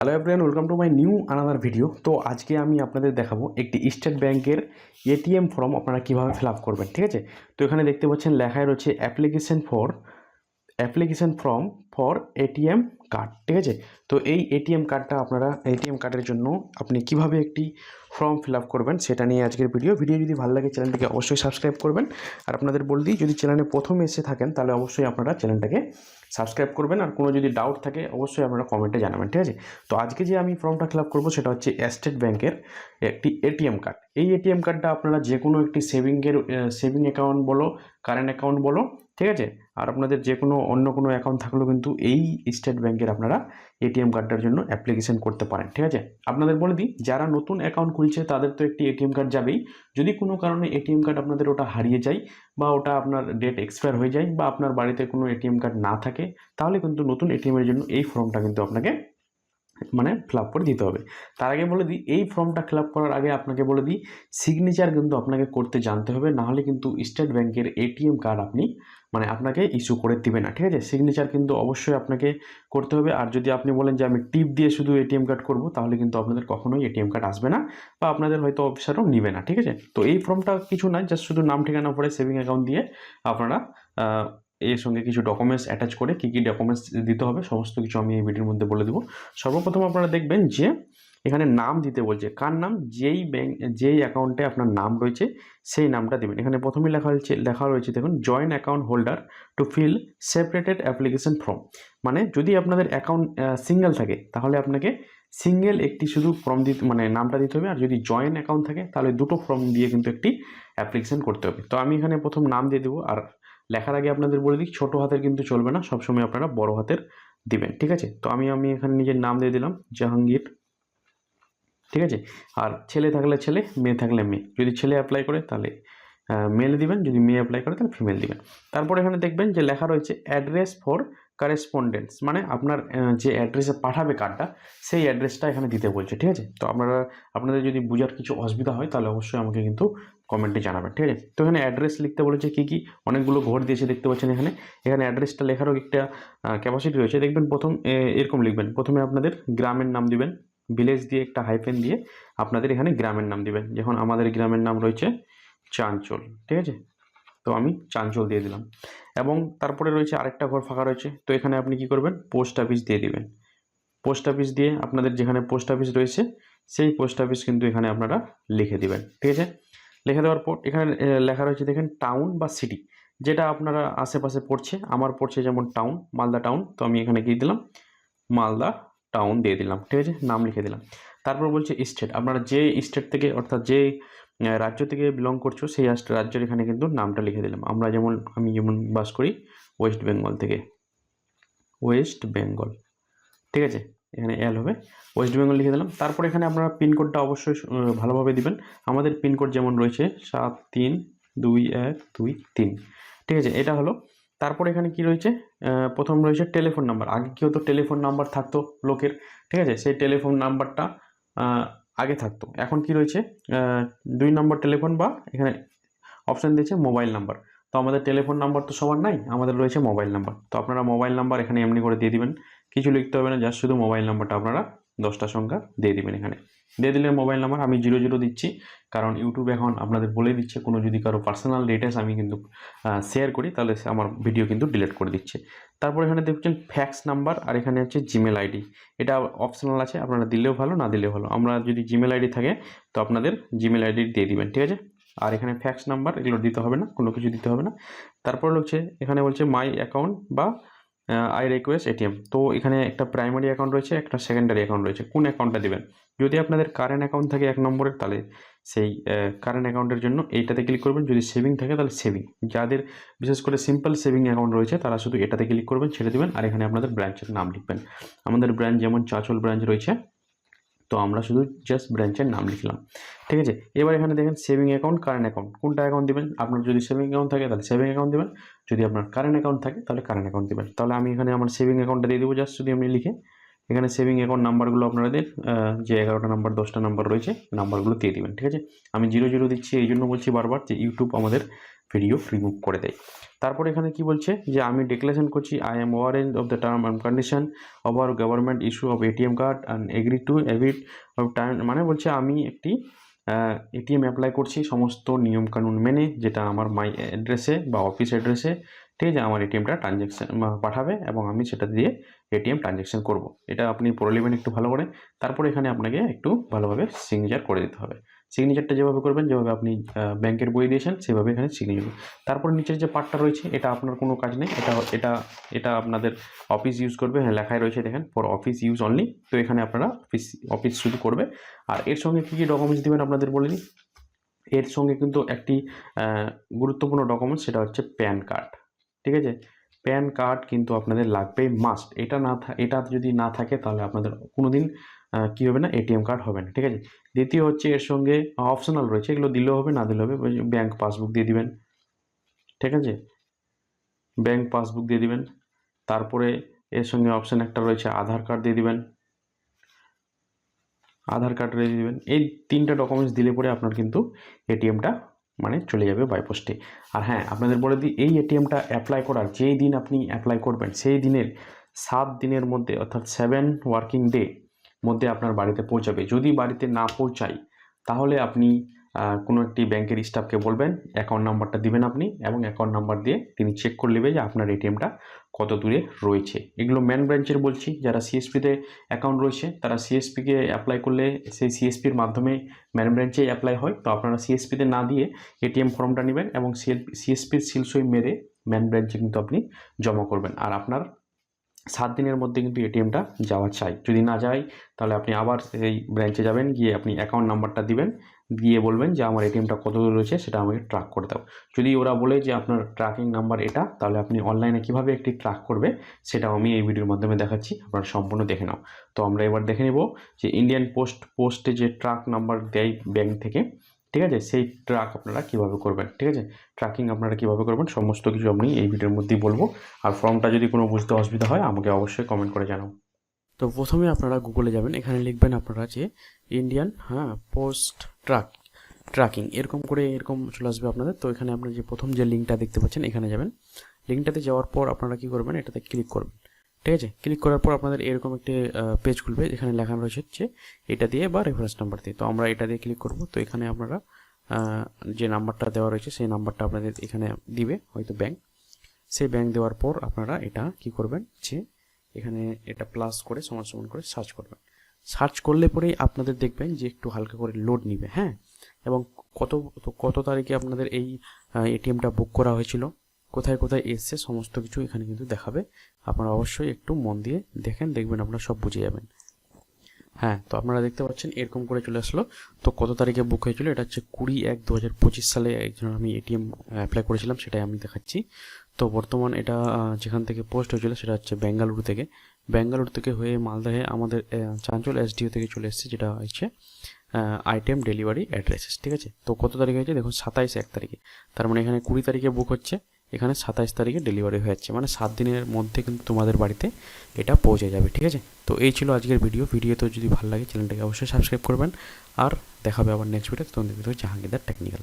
Hello everyone welcome to my new another video তো আজকে আমি আপনাদের দেখাবো একটি স্টেট ব্যাংকের এটিএম ফর্ম আপনারা কীভাবে ফিল আপ করবেন, ঠিক আছে? তো এখানে দেখতে পাচ্ছেন লেখায় রয়েছে application for application form for ATM card ঠিক আছে? তো এই এটিএম কার্ডটা আপনারা এটিএম কার্ডের জন্য আপনি কীভাবে একটি ফর্ম ফিল করবেন সেটা নিয়ে আজকের ভিডিও ভিডিও যদি ভালো লাগে চ্যানেলটিকে অবশ্যই সাবস্ক্রাইব করবেন। আর আপনাদের বলে দিই, যদি চ্যানেলে প্রথম এসে থাকেন, তাহলে অবশ্যই আপনারা চ্যানেলটাকে সাবস্ক্রাইব করবেন। আর কোনো যদি ডাউট থাকে, অবশ্যই আপনারা কমেন্টে জানাবেন, ঠিক আছে? তো আজকে যে আমি ফর্মটা ফিল করব, সেটা হচ্ছে স্টেট ব্যাংকের একটি এটিএম কার্ড এই এটিএম কার্ডটা আপনারা যে কোনো একটি সেভিংয়ের সেভিং অ্যাকাউন্ট বলো কারেন্ট অ্যাকাউন্ট বলো ঠিক আছে? আর আপনাদের যে কোনো অন্য কোনো অ্যাকাউন্ট থাকলেও কিন্তু এই স্টেট ব্যাংকের আপনারা এটিএম কার্ডটার জন্য অ্যাপ্লিকেশন করতে পারেন, ঠিক আছে? আপনাদের বলে দিই, যারা নতুন অ্যাকাউন্ট খুলছে তাদের তো একটি এটিএম কার্ড যাবেই। যদি কোনো কারণে এটিএম কার্ড আপনাদের ওটা হারিয়ে যায় বা ওটা আপনার ডেট এক্সপায়ার হয়ে যায় বা আপনার বাড়িতে কোনো এটিএম কার্ড না থাকে, তাহলে কিন্তু নতুন এটিএমের জন্য এই ফর্মটা কিন্তু আপনাকে মানে ফিল করে দিতে হবে। তার আগে বলে দিই, এই ফর্মটা ফিল করার আগে আপনাকে বলে দিই সিগনেচার কিন্তু আপনাকে করতে জানতে হবে নাহলে কিন্তু স্টেট ব্যাংকের এটিএম কার্ড আপনি মানে আপনাকে ইস্যু করে দিবে না, ঠিক আছে? সিগনেচার কিন্তু অবশ্যই আপনাকে করতে হবে, আর যদি আপনি বলেন যে আমি টিপ দিয়ে শুধু এটিএম কার্ড করব, তাহলে কিন্তু আপনাদের কখনোই এটিএম কার্ড আসবে না, বা আপনাদের হয়তো অফিসারও নিবে না, ঠিক আছে? তো এই ফর্মটা কিছু না জাস্ট শুধু নাম, ঠিকানা পড়ে সেভিং অ্যাকাউন্ট দিয়ে আপনারা এর সঙ্গে কিছু ডকুমেন্টস অ্যাটাচ করে কী কী ডকুমেন্টস দিতে হবে, সমস্ত কিছু আমি এই ভিডিওর মধ্যে বলে দেবো। সর্বপ্রথম আপনারা দেখবেন যে, এখানে নাম দিতে বলছে। কার নাম? যেই ব্যাঙ্ক যেই অ্যাকাউন্টে আপনার নাম রয়েছে, সেই নামটা দেবেন। এখানে প্রথমেই লেখা হয়েছে, লেখা রয়েছে, দেখুন joint account holder to fill separated application form মানে যদি আপনাদের অ্যাকাউন্ট সিঙ্গেল থাকে, তাহলে আপনাকে সিঙ্গেল একটি শুধু ফর্ম দিতে মানে নামটা দিতে হবে। আর যদি জয়েন্ট অ্যাকাউন্ট থাকে, তাহলে দুটো ফর্ম দিয়ে কিন্তু একটি অ্যাপ্লিকেশন করতে হবে। তো আমি এখানে প্রথম নাম দিয়ে দেবো। আর লেখার আগে আপনাদের বলে দিই, ছোটো হাতের কিন্তু চলবে না, সবসময় আপনারা বড় হাতের দিবেন, ঠিক আছে? তো আমি আমি এখানে নিজের নাম দিয়ে দিলাম, জাহাঙ্গীর, ঠিক আছে? আর ছেলে থাকলে ছেলে, মেয়ে থাকলে মেয়ে, যদি ছেলে অ্যাপ্লাই করে তাহলে মেল দিবেন, যদি মেয়ে অ্যাপ্লাই করে তাহলে ফিমেল দিবেন। তারপর এখানে দেখবেন যে লেখা রয়েছে অ্যাড্রেস ফর কারেসপন্ডেন্স মানে আপনার যে অ্যাড্রেসে পাঠাবে কার্ডটা সেই অ্যাড্রেসটা এখানে দিতে বলছে, ঠিক আছে? তো আপনারা, আপনাদের যদি বোঝার কিছু অসুবিধা হয় তাহলে অবশ্যই আমাকে কিন্তু কমেন্টে জানাবেন, ঠিক আছে? তো এখানে অ্যাড্রেস লিখতে বলেছে কী কী? অনেকগুলো ঘর দিয়েছে দেখতে পাচ্ছেন এখানে। এখানে অ্যাড্রেসটা লেখারও একটা ক্যাপাসিটি রয়েছে। দেখবেন প্রথম এরকম লিখবেন। প্রথমে আপনাদের গ্রামের নাম দিবেন ভিলেজ দিয়ে একটা হাইফেন দিয়ে আপনাদের এখানে গ্রামের নাম দিবেন। যখন আমাদের গ্রামের নাম রয়েছে চাঞ্চল, ঠিক আছে? তো আমি চাঞ্চল দিয়ে দিলাম। এবং তারপরে রয়েছে আরেকটা ঘর ফাঁকা রয়েছে। তো এখানে আপনি কি করবেন? পোস্ট অফিস দিয়ে দিবেন। পোস্ট অফিস দিয়ে আপনাদের যেখানে পোস্ট অফিস রয়েছে, সেই পোস্ট অফিস কিন্তু এখানে আপনারা লিখে দিবেন, ঠিক আছে? লিখে দেওয়ার পর এখানে লেখা রয়েছে দেখেন টাউন বা সিটি যেটা আপনারা আশেপাশে পড়ছে, আমার পড়ছে যেমন টাউন মালদা টাউন তো আমি এখানে কি দিলাম? মালদা টাউন দিয়ে দিলাম, ঠিক আছে? নাম লিখে দিলাম। তারপর বলছে স্টেট আপনারা যে স্টেট থেকে, অর্থাৎ যে রাজ্য থেকে বিলং করছ, সেই রাজ্যের এখানে কিন্তু নামটা লিখে দিলাম। আমরা যেমন, আমি যেমন বাস করি ওয়েস্ট বেঙ্গল থেকে। ওয়েস্ট বেঙ্গল ঠিক আছে? এখানে এল হবে। ওয়েস্ট বেঙ্গল লিখে দিলাম। তারপর এখানে আপনারা পিনকোডটা অবশ্যই ভালোভাবে দিবেন। আমাদের পিনকোড যেমন রয়েছে, সাত, তিন, দুই, এক, দুই, তিন। ঠিক আছে, এটা হলো। তারপর এখানে কি রয়েছে? প্রথম রয়েছে টেলিফোন নাম্বার আগে কি হতো টেলিফোন নাম্বার থাকতো লোকের। ঠিক আছে, সেই টেলিফোন নাম্বারটা আগে থাকতো। এখন কি রয়েছে? দুই নম্বর টেলিফোন বা এখানে অপশান দিয়েছে মোবাইল নাম্বার তো আমাদের টেলিফোন নাম্বার তো সবার নাই, আমাদের রয়েছে মোবাইল নাম্বার তো আপনারা মোবাইল নাম্বার এখানে এমনি করে দিয়ে দিবেন। কিছু লিখতে হবে না জাস্ট শুধু মোবাইল নাম্বারটা আপনারা দশটা সংখ্যা দিয়ে দিবেন এখানে। দিয়ে দিলে মোবাইল নাম্বার আমি জিরো জিরো দিচ্ছি, কারণ ইউটিউব এখন আপনাদের বলে দিচ্ছে, কোনো যদি কারও পার্সোনাল ডিটেলস আমি কিন্তু শেয়ার করি, তাহলে আমার ভিডিও কিন্তু ডিলিট করে দিচ্ছে। তারপর এখানে দেখছেন ফ্যাক্স নাম্বার আর এখানে হচ্ছে জিমেল আইডি এটা অপশনাল আছে, আপনারা দিলেও ভালো, না দিলেও ভালো। আমরা যদি জিমেল আইডি থাকে, তো আপনাদের জিমেল আইডি দিয়ে দিবেন, ঠিক আছে? আর এখানে ফ্যাক্স নাম্বার এগুলো দিতে হবে না, কোনো কিছু দিতে হবে না। তারপর হচ্ছে, এখানে বলছে মাই অ্যাকাউন্ট বা আই রিকোয়েস্ট এটিএম তো এখানে একটা প্রাইমারি অ্যাকাউন্ট রয়েছে, একটা সেকেন্ডারি অ্যাকাউন্ট রয়েছে। কোন অ্যাকাউন্টটা দেবেন? যদি আপনাদের কারেন্ট অ্যাকাউন্ট থাকে এক নম্বরের, তাহলে সেই কারেন্ট অ্যাকাউন্টের জন্য এইটাতে ক্লিক করবেন। যদি সেভিং থাকে, তাহলে সেভিং যাদের বিশেষ করে সিম্পল সেভিং অ্যাকাউন্ট রয়েছে, তারা শুধু এটাতে ক্লিক করবেন, ছেড়ে দেবেন, আর এখানে আপনাদের ব্রাঞ্চের নাম লিখবেন। আমাদের ব্রাঞ্চ যেমন চাঁচল ব্রাঞ্চ রয়েছে তো আমরা শুধু জাস্ট ব্রাঞ্চের নাম লিখলাম। ঠিক আছে? এবার এখানে দেখেন সেভিং অ্যাকাউন্ট কারেন্ট অ্যাকাউন্ট কোনটা অ্যাকাউন্ট দেবেন? আপনার যদি সেভিং অ্যাকাউন্ট থাকে তাহলে সেভিং অ্যাকাউন্ট দেবেন। যদি আপনার কারেন্ট অ্যাকাউন্ট থাকে তাহলে কারেন্ট অ্যাকাউন্ট দেবেন। তাহলে আমি এখানে আমার সেভিং অ্যাকাউন্টটা দিয়ে দেবো জাস্ট যদি আমি লিখে। এখানে সেভিং অ্যাকাউন্ট নাম্বারগুলো আপনাদের যে এগারোটা নাম্বার দশটা নাম্বার রয়েছে নাম্বারগুলো দিয়ে দেবেন। ঠিক আছে? আমি জিরো জিরো দিচ্ছি, এই জন্য বলছি বারবার যে ইউটিউব আমাদের ভিডিও রিমুভ করে দেয়। তারপর এখানে কি বলছে? যে আমি ডিক্লারেশন করছি I am warrant of the term and condition of our government issue of ATM card and agree to evict of time মানে বলছে আমি একটি এটিএম অ্যাপ্লাই করছি সমস্ত নিয়মকানুন মেনে, যেটা আমার মাই অ্যাড্রেসে বা অফিস অ্যাড্রেসে ঠিক আছে, আমার এটিএমটা ট্রানজ্যাকশান পাঠাবে এবং আমি সেটা দিয়ে এটিএম ট্রানজ্যাকশান করব। এটা আপনি পড়ে নেবেন একটু ভালো করে। তারপর এখানে আপনাকে একটু ভালোভাবে সিগনেচার করে দিতে হবে। সিগনেচারটা যেভাবে করবেন, যেভাবে আপনি ব্যাংকের বই দিয়েছেন, সেভাবে এখানে সিগনেচার তারপর নিচের যে পার্টটা রয়েছে, এটা আপনার কোনো কাজ নেই। এটা এটা এটা আপনাদের অফিস ইউজ করবে। হ্যাঁ লেখায় রয়েছে দেখেন ফর অফিস ইউজ অনলি তো এখানে আপনারা অফিস অফিস শুধু করবে। আর এর সঙ্গে কী কী ডকুমেন্টস দেবেন আপনাদের বলে দিই? এর সঙ্গে কিন্তু একটি গুরুত্বপূর্ণ ডকুমেন্টস সেটা হচ্ছে প্যান কার্ড ঠিক আছে? প্যান কার্ড কিন্তু আপনাদের লাগবেই মাস্ট এটা না এটা যদি না থাকে, তাহলে আপনাদের কোনো দিন কী হবে না? এটিএম কার্ড হবে না, ঠিক আছে? দ্বিতীয় হচ্ছে এর সঙ্গে অপশনাল রয়েছে, এগুলো দিলেও হবে, না দিলেও হবে ব্যাঙ্ক পাসবুক দিয়ে দিবেন, ঠিক আছে? ব্যাঙ্ক পাসবুক দিয়ে দিবেন, তারপরে এর সঙ্গে অপশান একটা রয়েছে, আধার কার্ড দিয়ে দিবেন, আধার কার্ড দিয়ে দিবেন, এই তিনটা ডকুমেন্টস দিলে পরে আপনার কিন্তু এটিএমটা মানে চলে যাবে বাই পোস্টে আর হ্যাঁ আপনাদের বলে দিই, এই এটিএমটা অ্যাপ্লাই করার যেই দিন আপনি অ্যাপ্লাই করবেন, সেই দিনের সাত দিনের মধ্যে, অর্থাৎ সেভেন ওয়ার্কিং ডে মধ্যে আপনার বাড়িতে পৌঁছাবে। যদি বাড়িতে না পৌঁছায় তাহলে আপনি কোনো একটি ব্যাংকের স্টাফকে বলবেন অ্যাকাউন্ট নাম্বারটা দিবেন আপনি এবং অ্যাকাউন্ট নাম্বার দিয়ে তিনি চেক করে নেবে যে আপনার এটিএমটা কত দূরে রয়েছে। এগুলো ম্যান ব্রাঞ্চের বলছি, যারা সিএসপিতে অ্যাকাউন্ট রয়েছে, তারা সিএসপিকে অ্যাপ্লাই করলে সেই সিএসপির মাধ্যমে ম্যান ব্রাঞ্চে অ্যাপ্লাই হয়। তো আপনারা সিএসপিতে না দিয়ে এটিএম ফর্মটা নেবেন এবং সিএসপির সিলসই মেরে ম্যান ব্রাঞ্চে কিন্তু আপনি জমা করবেন। আর আপনার সাত দিনের মধ্যে কিন্তু এটিএমটা যাওয়া চাই। যদি না যায়, তাহলে আপনি আবার সেই ব্রাঞ্চে যাবেন, গিয়ে আপনি অ্যাকাউন্ট নাম্বারটা দিবেন দিয়ে বলবেন যে আমার এটিএমটা কত দূর রয়েছে, সেটা আমাকে ট্র্যাক করে দাও। যদি ওরা বলে যে আপনার ট্র্যাকিং নাম্বার এটা, তাহলে আপনি অনলাইনে কীভাবে একটি ট্র্যাক করবে, সেটাও আমি এই ভিডিওর মাধ্যমে দেখাচ্ছি, আপনারা সম্পূর্ণ দেখে নাও। তো আমরা এবার দেখে নেব যে ইন্ডিয়ান পোস্ট পোস্টে যে ট্র্যাক নাম্বার দেয় ব্যাংক থেকে ঠিক আছে? সেই ট্রাক আপনারা কীভাবে করবেন, ঠিক আছে? ট্র্যাকিং আপনারা কীভাবে করবেন, সমস্ত কিছু আমি এই ভিডিওর মধ্যেই বলব। আর ফর্মটা যদি কোনো বুঝতে অসুবিধা হয়, আমাকে অবশ্যই কমেন্ট করে জানাও। তো প্রথমে আপনারা গুগলে যাবেন, এখানে লিখবেন আপনারা যে ইন্ডিয়ান হ্যাঁ পোস্ট ট্রাক ট্র্যাকিং এরকম করে এরকম চলে আসবে আপনাদের। তো এখানে আপনার যে প্রথম যে লিঙ্কটা দেখতে পাচ্ছেন, এখানে যাবেন। লিঙ্কটাতে যাওয়ার পর আপনারা কী করবেন, এটাতে ক্লিক করবেন। ঠিক আছে? ক্লিক করার পর আপনাদের এরকম একটি পেজ খুলবে এখানে লেখানো রয়েছে হচ্ছে এটা দিয়ে বা রেফারেন্স নাম্বার দিয়ে। তো আমরা এটা দিয়ে ক্লিক করব। তো এখানে আপনারা যে নাম্বারটা দেওয়া রয়েছে, সেই নাম্বারটা আপনাদের এখানে দিবে, হয়তো ব্যাংক সেই ব্যাংক দেওয়ার পর আপনারা এটা কি করবেন? যে এখানে এটা প্লাস করে সমান সমান করে সার্চ করবেন। সার্চ করলে পরেই আপনাদের দেখবেন যে একটু হালকা করে লোড নিবে হ্যাঁ? এবং কত কত তারিখে আপনাদের এই এটিএমটা বুক করা হয়েছিল? কোথায় কোথায় এসছে, সমস্ত কিছু এখানে কিন্তু দেখাবে। আপনারা অবশ্যই একটু মন দিয়ে দেখেন, দেখবেন আপনারা সব বুঝে যাবেন। হ্যাঁ তো আপনারা দেখতে পাচ্ছেন, এরকম করে চলে আসলো। তো কত তারিখে বুক হয়েছিল? এটা হচ্ছে কুড়ি এক দু হাজার পঁচিশ সালে একজন আমি এটিএম অ্যাপ্লাই করেছিলাম, সেটাই আমি দেখাচ্ছি। তো বর্তমান এটা যেখান থেকে পোস্ট হয়েছিল, সেটা হচ্ছে বেঙ্গালুরু থেকে। বেঙ্গালুরু থেকে হয়ে মালদাহে আমাদের চাঞ্চল এসডিও থেকে চলে এসেছে, যেটা হচ্ছে আইটেম ডেলিভারি অ্যাড্রেসেস ঠিক আছে? তো কত তারিখে হয়েছে? দেখুন, সাতাইশ এক তারিখে। তার মানে এখানে কুড়ি তারিখে বুক হচ্ছে। এখানে সাতাইশ তারিখে ডেলিভারি হয়ে যাচ্ছে। মানে সাত দিনের মধ্যে কিন্তু তোমাদের বাড়িতে এটা পৌঁছে যাবে, ঠিক আছে? তো এই ছিল আজকের ভিডিও ভিডিওতে যদি ভালো লাগে চ্যানেলটাকে অবশ্যই সাবস্ক্রাইব করবেন। আর দেখাবে আবার নেক্সট ভিডিও তোমাদের ভিডিও জাহাঙ্গীরদার টেকনিক্যাল